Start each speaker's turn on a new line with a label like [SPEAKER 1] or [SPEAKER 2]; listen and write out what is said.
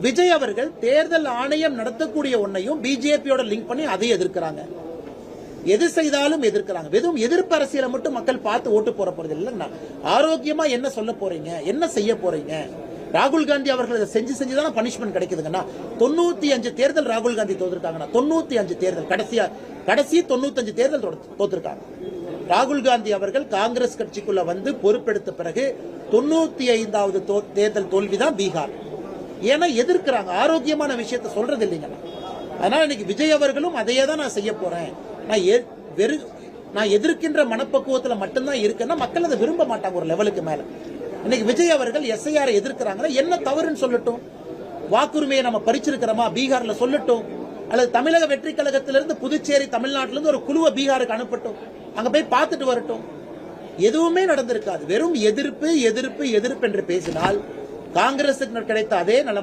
[SPEAKER 1] விஜய் அவர்கள் தேர்தல் ஆணையம் நடத்தக்கூடிய ஒன்னையும் பிஜேபியோட லிங்க் பண்ணி அதை எதிர்க்கிறாங்க. எது செய்தாலும் எதிர்க்கிறாங்க. வெறும் எதிர்ப்பு அரசியலை மட்டும் மக்கள் பார்த்து ஓட்டு போற போறது இல்லைன்னா ஆரோக்கியமா என்ன சொல்ல போறீங்க? என்ன செய்ய போறீங்க? ராகுல் காந்தி அவர்கள் இதை செஞ்சு செஞ்சு தானே பனிஷ்மெண்ட் கிடைக்குதுங்கன்னா தொண்ணூத்தி அஞ்சு தேர்தல் ராகுல் காந்தி தோத்துருக்காங்கன்னா தொண்ணூத்தி அஞ்சு தேர்தல். கடைசியா கடைசி தொண்ணூத்தஞ்சு தேர்தல் தோத்து- தோத்துருக்காங்க. ராகுல் காந்தி அவர்கள் காங்கிரஸ் கட்சிக்குள்ள வந்து பொறுப்பெடுத்த பிறகு தொண்ணூத்தி ஐந்தாவது தோ- தேர்தல் தோல்விதான் பீகார். ஏன்னா எதிர்க்கிறாங்க. ஆரோக்கியமான விஷயத்த சொல்றது இல்லைங்க. அதனால இன்னைக்கு விஜய் அவர்களும் அதையே தான் நான் செய்ய போறேன். நான் எ- வெறு நான் எதிர்க்கின்ற மனப்பக்குவத்துல மட்டும்தான் இருக்கேன்னா மக்கள் அதை விரும்ப மாட்டாங்க ஒரு லெவலுக்கு மேல. இன்னைக்கு விஜய் அவர்கள் எஸ்ஐஆர் எதிர்க்கிறாங்கன்னா என்ன தவறுன்னு சொல்லட்டும். வாக்குரிமையை நம்ம பறிச்சிருக்கிறோமா? பீகார்ல சொல்லட்டும். அல்லது தமிழக வெற்றி கழகத்திலிருந்து புதுச்சேரி தமிழ்நாட்டிலிருந்து ஒரு குழுவை பீகாருக்கு அனுப்பட்டும். அங்க போய் பார்த்துட்டு வரட்டும். எதுவுமே நடந்திருக்காது. வெறும் எதிர்ப்பு எதிர்ப்பு எதிர்ப்பு என்று பேசினால் காங்கிரசுக்கு கிடைத்த அதே நலம்